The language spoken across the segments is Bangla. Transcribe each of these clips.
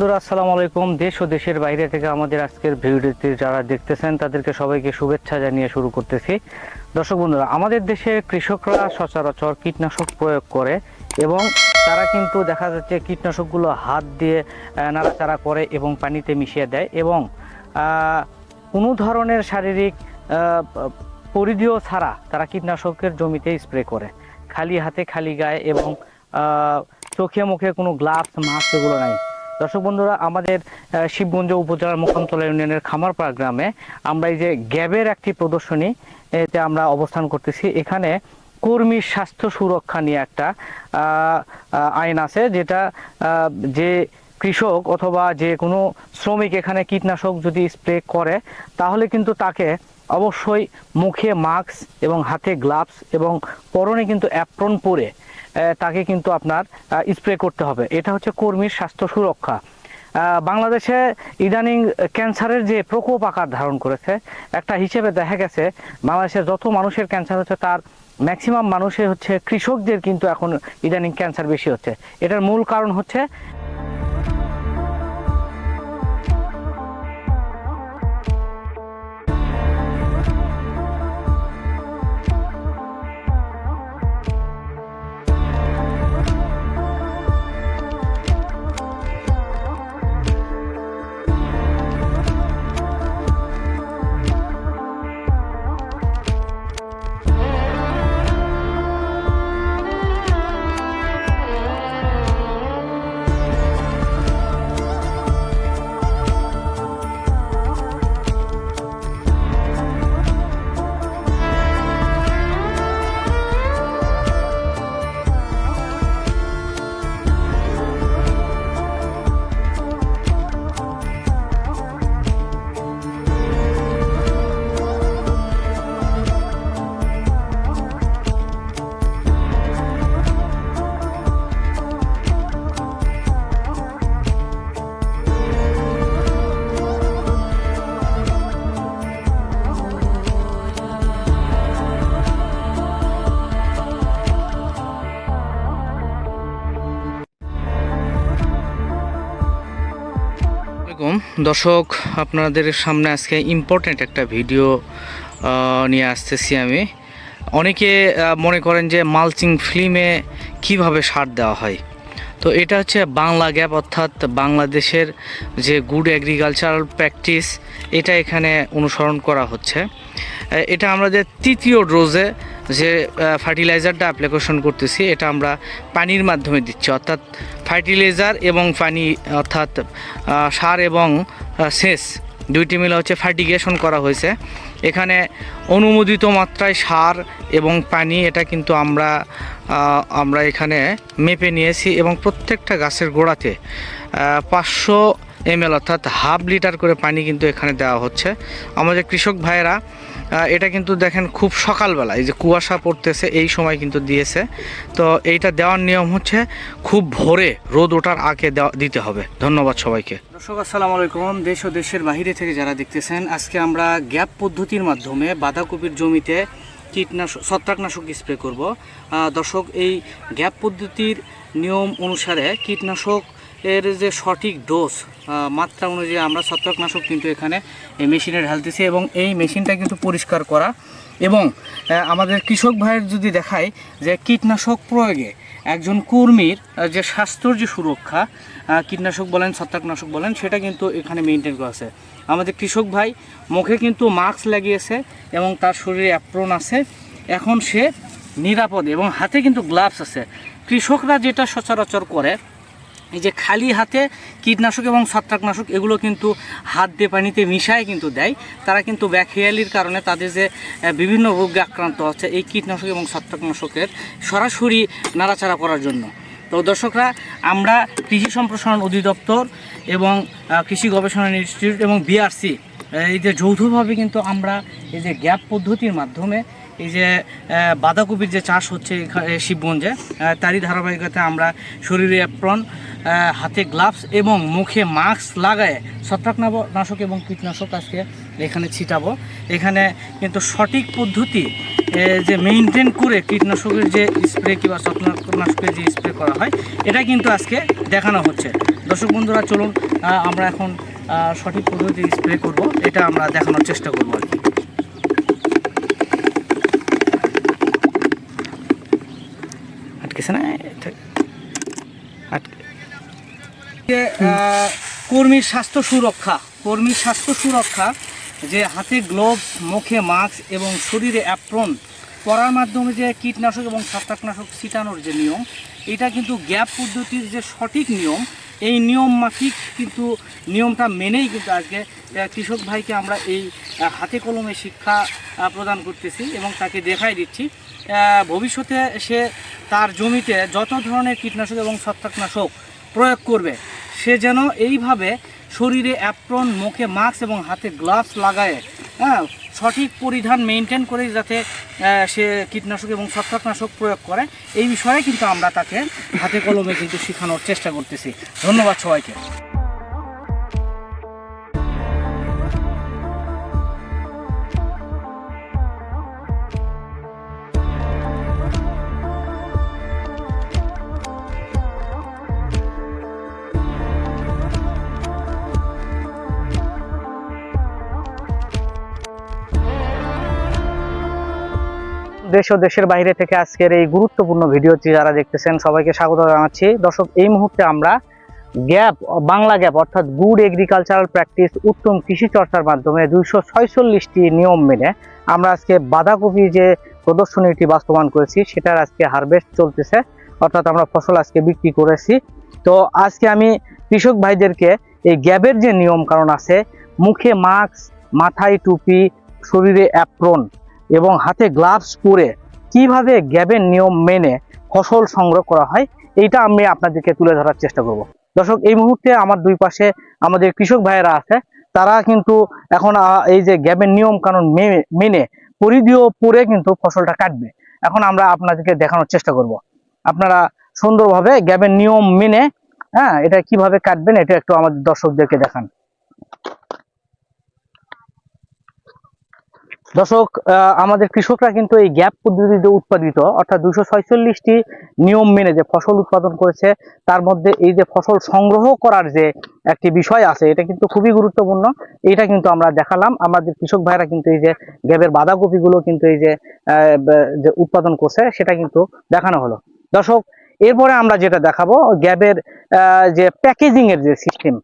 বন্ধুরা, আসসালামু আলাইকুম। দেশ ও দেশের বাইরে থেকে আমাদের আজকের ভিডিওটি যারা দেখতেছেন, তাদেরকে সবাইকে শুভেচ্ছা জানিয়ে শুরু করতেছি। দর্শক বন্ধুরা, আমাদের দেশে কৃষকরা সচরাচর কীটনাশক প্রয়োগ করে এবং তারা কিন্তু দেখা যাচ্ছে কীটনাশকগুলো হাত দিয়ে নাড়াচাড়া করে এবং পানিতে মিশিয়ে দেয় এবং কোনো ধরনের শারীরিক পরিধিও ছাড়া তারা কীটনাশকের জমিতে স্প্রে করে। খালি হাতে, খালি গায়ে এবং চোখে মুখে কোনো গ্লাভস, মাস্ক এগুলো নাই। দর্শক বন্ধুরা, আমাদের শিবগঞ্জ উপজেলার মুখান্তলা ইউনিয়নের খামারপাড়া গ্রামে আমরা এই যে গ্যাবের একটি প্রদর্শনী, এতে আমরা অবস্থান করতেছি। এখানে কর্মীর স্বাস্থ্য সুরক্ষা নিয়ে একটা আইন আছে যেটা যে কৃষক অথবা যে কোনো শ্রমিক এখানে কীটনাশক যদি স্প্রে করে, তাহলে কিন্তু তাকে অবশ্যই মুখে মাস্ক এবং হাতে গ্লাভস এবং পরনে কিন্তু অ্যাপ্রন পরে তাকে কিন্তু আপনার স্প্রে করতে হবে। এটা হচ্ছে কর্মীর স্বাস্থ্য সুরক্ষা। বাংলাদেশে ইদানিং ক্যান্সারের যে প্রকোপ আকার ধারণ করেছে, একটা হিসেবে দেখা গেছে, বাংলাদেশের যত মানুষের ক্যান্সার হচ্ছে, তার ম্যাক্সিমাম মানুষের হচ্ছে কৃষকদের কিন্তু এখন ইদানিং ক্যান্সার বেশি হচ্ছে। এটার মূল কারণ হচ্ছে দর্শক, আপনাদের সামনে আজকে ইম্পর্ট্যান্ট একটা ভিডিও নিয়ে আসতেছি আমি। অনেকে মনে করেন যে মালচিং ফিল্মে কীভাবে সার দেওয়া হয়? তো এটা হচ্ছে বাংলা গ্যাপ, অর্থাৎ বাংলাদেশের যে গুড অ্যাগ্রিকালচারাল প্র্যাকটিস এটা এখানে অনুসরণ করা হচ্ছে। এটা আমরা যে তৃতীয় ডোজে যে ফার্টিলাইজারটা অ্যাপ্লিকেশন করতেছি, এটা আমরা পানির মাধ্যমে দিচ্ছি। অর্থাৎ ফার্টিলাইজার এবং পানি, অর্থাৎ সার এবং সেচ, দুইটি মিলে হচ্ছে ফার্টিগেশন করা হয়েছে। এখানে অনুমোদিত মাত্রায় সার এবং পানি, এটা কিন্তু আমরা আমরা এখানে মেপে নিয়েছি এবং প্রত্যেকটা গাছের গোড়াতে পাঁচশো এমএল, অর্থাৎ হাফ লিটার করে পানি কিন্তু এখানে দেওয়া হচ্ছে। আমাদের কৃষক ভাইয়েরা এটা কিন্তু দেখেন খুব সকালবেলা, এই যে কুয়াশা পড়তেছে, এই সময় কিন্তু দিয়েছে। তো এইটা দেওয়ার নিয়ম হচ্ছে খুব ভোরে রোদ ওঠার আগে দিতে হবে। ধন্যবাদ সবাইকে। দর্শক, আসসালামু আলাইকুম। দেশ ও দেশের বাইরে থেকে যারা দেখতেছেন, আজকে আমরা গ্যাপ পদ্ধতির মাধ্যমে বাঁধাকপির জমিতে কীটনাশক ছত্রাকনাশক স্প্রে করব। দর্শক, এই গ্যাপ পদ্ধতির নিয়ম অনুসারে কীটনাশক এর যে সঠিক ডোজ মাত্রা অনুযায়ী আমরা ছত্রাকনাশক কিন্তু এখানে এই মেশিনে ঢালতেছি এবং এই মেশিনটা কিন্তু পরিষ্কার করা এবং আমাদের কৃষক ভাইয়ের যদি দেখায় যে কীটনাশক প্রয়োগে একজন কর্মীর যে স্বাস্থ্যর যে সুরক্ষা কীটনাশক বলেন, ছত্রাকনাশক বলেন, সেটা কিন্তু এখানে মেনটেন করা আছে। আমাদের কৃষক ভাই মুখে কিন্তু মাস্ক লাগিয়েছে এবং তার শরীরে অ্যাপ্রন আছে। এখন সে নিরাপদে এবং হাতে কিন্তু গ্লাভস আছে। কৃষকরা যেটা সচরাচর করে এই যে খালি হাতে কীটনাশক এবং ছত্রাকনাশক, এগুলো কিন্তু হাত দিয়ে পানিতে মিশায় কিন্তু দেয়। তারা কিন্তু ব্যাকহিয়ালির কারণে তাদের যে বিভিন্ন রোগে আক্রান্ত হচ্ছে এই কীটনাশক এবং ছত্রাকনাশকের সরাসরি নাড়াচাড়া করার জন্য। তো দর্শকরা, আমরা কৃষি সম্প্রসারণ অধিদপ্তর এবং কৃষি গবেষণা ইনস্টিটিউট এবং বিআরসি, এই যে যৌথভাবে কিন্তু আমরা এই যে গ্যাপ পদ্ধতির মাধ্যমে এই যে বাঁধাকপির যে চাষ হচ্ছে শিবগঞ্জে তারই ধারাবাহিকতায় আমরা শরীরে অ্যাপ্রন হাতে গ্লাভস এবং মুখে মাস্ক লাগায় ছত্রাকনাশক এবং কীটনাশক আজকে এখানে ছিটাবো। এখানে কিন্তু সঠিক পদ্ধতি যে মেনটেন করে কীটনাশকের যে স্প্রে কিংবা ছত্রাকনাশকের যে স্প্রে করা হয়, এটা কিন্তু আজকে দেখানো হচ্ছে। দর্শক বন্ধুরা, চলুন আমরা এখন সঠিক পদ্ধতি স্প্রে করব, এটা আমরা দেখানোর চেষ্টা করব আর কি। আটকেছে না আটকে কর্মীর স্বাস্থ্য সুরক্ষা কর্মীর স্বাস্থ্য সুরক্ষা, যে হাতে গ্লোভস মুখে মাস্ক এবং শরীরে অ্যাপ্রন পরার মাধ্যমে যে কীটনাশক এবং ছত্রাকনাশক ছিটানোর যে নিয়ম, এটা কিন্তু গ্যাপ পদ্ধতির যে সঠিক নিয়ম, এই নিয়ম মাফিক কিন্তু নিয়মটা মেনেই কিন্তু আজকে কৃষক ভাইকে আমরা এই হাতে কলমে শিক্ষা প্রদান করতেছি এবং তাকে দেখাই দিচ্ছি। ভবিষ্যতে সে তার জমিতে যত ধরনের কীটনাশক এবং ছত্রাকনাশক প্রয়োগ করবে, সে যেন এইভাবে শরীরে অ্যাপ্রন, মুখে মাস্ক এবং হাতে গ্লাভস লাগায় হ্যাঁ সঠিক পরিধান মেনটেন করে যাতে সে কীটনাশক এবং ছত্রাকনাশক প্রয়োগ করে, এই বিষয়ে কিন্তু আমরা তাকে হাতে কলমে কিন্তু শেখানোর চেষ্টা করতেছি। ধন্যবাদ সবাইকে। দেশ ও দেশের বাইরে থেকে আজকের এই গুরুত্বপূর্ণ ভিডিওটি যারা দেখতেছেন, সবাইকে স্বাগত জানাচ্ছি। দর্শক, এই মুহূর্তে আমরা গ্যাপ, বাংলা গ্যাপ অর্থাৎ গুড এগ্রিকালচারাল প্র্যাকটিস, উত্তম কৃষি চর্চার মাধ্যমে দুইশো ছয়চল্লিশটি নিয়ম মেনে আমরা আজকে বাঁধাকপি যে প্রদর্শনীটি বাস্তবায়ন করেছি, সেটার আজকে হারভেস্ট চলতেছে। অর্থাৎ আমরা ফসল আজকে বিক্রি করেছি। তো আজকে আমি কৃষক ভাইদেরকে এই গ্যাপের যে নিয়ম কারণ আছে, মুখে মাস্ক মাথায় টুপি, শরীরে অ্যাপ্রন এবং হাতে গ্লাভস পরে কীভাবে গ্যাবের নিয়ম মেনে ফসল সংগ্রহ করা হয়, এইটা আমি আপনাদেরকে তুলে ধরার চেষ্টা করব। দর্শক, এই মুহূর্তে আমার দুই পাশে আমাদের কৃষক ভাইয়েরা আছে। তারা কিন্তু এখন এই যে গ্যাবের নিয়ম কানুন মেনে পরিধিও পরে কিন্তু ফসলটা কাটবে। এখন আমরা আপনাদেরকে দেখানোর চেষ্টা করব। আপনারা সুন্দরভাবে গ্যাবের নিয়ম মেনে হ্যাঁ এটা কীভাবে কাটবেন, এটা একটু আমাদের দর্শকদেরকে দেখান। দর্শক আমাদের কৃষকরা কিন্তু এই গ্যাপ পদ্ধতিতে উৎপাদিত, অর্থাৎ দুশো ছয়চল্লিশটি নিয়ম মেনে যে ফসল উৎপাদন করেছে, তার মধ্যে এই যে ফসল সংগ্রহ করার যে একটি বিষয় আছে, এটা কিন্তু খুবই গুরুত্বপূর্ণ। এটা কিন্তু আমরা দেখালাম। আমাদের কৃষক ভাইরা কিন্তু এই যে গ্যাপের বাঁধাকপিগুলো কিন্তু এই যে যে উৎপাদন করছে, সেটা কিন্তু দেখানো হলো। দর্শক, এরপরে আমরা যেটা দেখাবো, গ্যাপের যে প্যাকেজিং এর যে সিস্টেম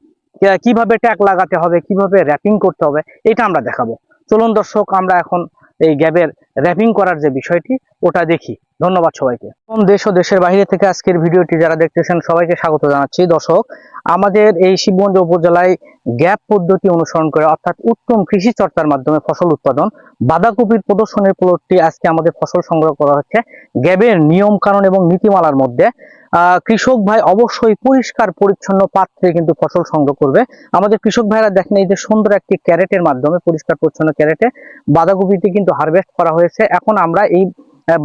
কীভাবে ট্যাগ লাগাতে হবে, কীভাবে র্যাপিং করতে হবে, এটা আমরা দেখাবো। চলুন দর্শক, আমরা এখন এই গ্যাবের র্যাপিং করার যে বিষয়টি, ওটা দেখি। ধন্যবাদ সবাইকে। কোন দেশ ও দেশের বাইরে থেকে আজকের ভিডিওটি যারা দেখতেছেন, সবাইকে স্বাগত জানাচ্ছি। দর্শক, আমাদের এই শিবগঞ্জ উপজেলায় গ্যাপ পদ্ধতি অনুসরণ করে, অর্থাৎ উত্তম কৃষি চর্চার মাধ্যমে ফসল উৎপাদন, বাঁধাকপির প্রদর্শনের প্লটটি আজকে আমাদের ফসল সংগ্রহ করা হচ্ছে গ্যাবের নিয়ম কানুন এবং নীতিমালার মধ্যে। কৃষক ভাই অবশ্যই পরিষ্কার, পরিচ্ছন্ন পাত্রে কিন্তু ফসল সংগ্রহ করবে। আমাদের কৃষক ভাইরা দেখেন এই যে সুন্দর একটি ক্যারেটের মাধ্যমে, পরিষ্কার, পরিচ্ছন্ন ক্যারেটে বাঁধাকপিটি কিন্তু হারভেস্ট করা হয়েছে। এখন আমরা এই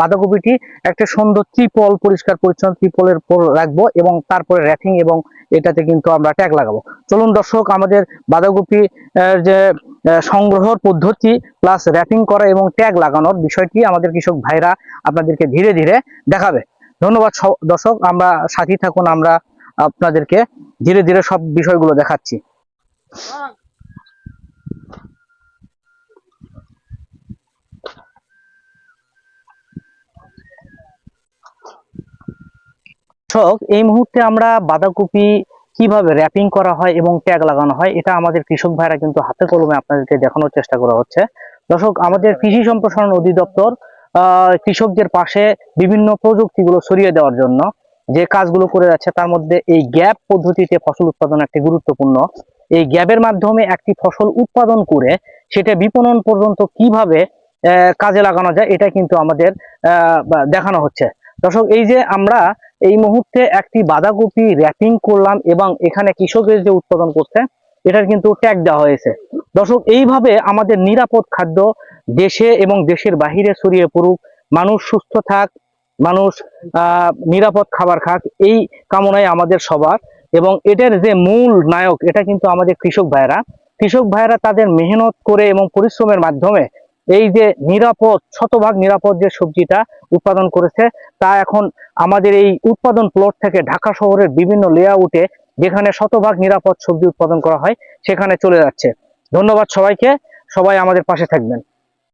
বাঁধাকপিটি একটা সুন্দর ত্রিপল, পরিষ্কার, পরিচ্ছন্ন ত্রিপলের পর রাখব এবং তারপরে র্যাপিং এবং এটাতে কিন্তু আমরা ট্যাগ লাগাবো। চলুন দর্শক, আমাদের বাঁধাকপি যে সংগ্রহর পদ্ধতি প্লাস র্যাপিং করা এবং ট্যাগ লাগানোর বিষয়টি আমাদের কৃষক ভাইরা আপনাদেরকে ধীরে ধীরে দেখাবে। ধন্যবাদ দর্শক, আমরা সাথী থাকুন, আমরা আপনাদেরকে ধীরে ধীরে সব বিষয়গুলো দেখাচ্ছি। এই মুহূর্তে আমরা বাঁধাকপি কীভাবে র্যাপিং করা হয় এবং ট্যাগ লাগানো হয়, এটা আমাদের কৃষক ভাইরা কিন্তু হাতে কলমে আপনাদেরকে দেখানোর চেষ্টা করা হচ্ছে। দর্শক, আমাদের কৃষি সম্প্রসারণ অধিদপ্তর কৃষকদের পাশে বিভিন্ন প্রযুক্তিগুলো ছড়িয়ে দেওয়ার জন্য যে কাজগুলো করে যাচ্ছে, তার মধ্যে এই গ্যাপ পদ্ধতিতে ফসল উৎপাদন একটি গুরুত্বপূর্ণ। এই গ্যাপের মাধ্যমে একটি ফসল উৎপাদন করে সেটা বিপণন পর্যন্ত কীভাবে কাজে লাগানো যায়, এটা কিন্তু আমাদের দেখানো হচ্ছে। দর্শক, এই যে আমরা এই মুহূর্তে একটি বাঁধাকপি র্যাপিং করলাম এবং এখানে কৃষকের যে উৎপাদন করছে, এটার কিন্তু ট্যাগ দেওয়া হয়েছে। দর্শক, এইভাবে আমাদের নিরাপদ খাদ্য দেশে এবং দেশের বাহিরে ছড়িয়ে পড়ুক, মানুষ সুস্থ থাক, মানুষ নিরাপদ খাবার খাক, এই কামনায় আমাদের সবার এবং এটার যে মূল নায়ক, এটা কিন্তু আমাদের কৃষক ভাইরা কৃষক ভাইরা তাদের মেহনত করে এবং পরিশ্রমের মাধ্যমে এই যে নিরাপদ, শতভাগ নিরাপদ যে সবজিটা উৎপাদন করেছে, তা এখন আমাদের এই উৎপাদন প্লট থেকে ঢাকা শহরের বিভিন্ন লেআউটে যেখানে শতভাগ নিরাপদ সবজি উৎপাদন করা হয়, সেখানে চলে যাচ্ছে। ধন্যবাদ সবাইকে। সবাই আমাদের পাশে থাকবেন।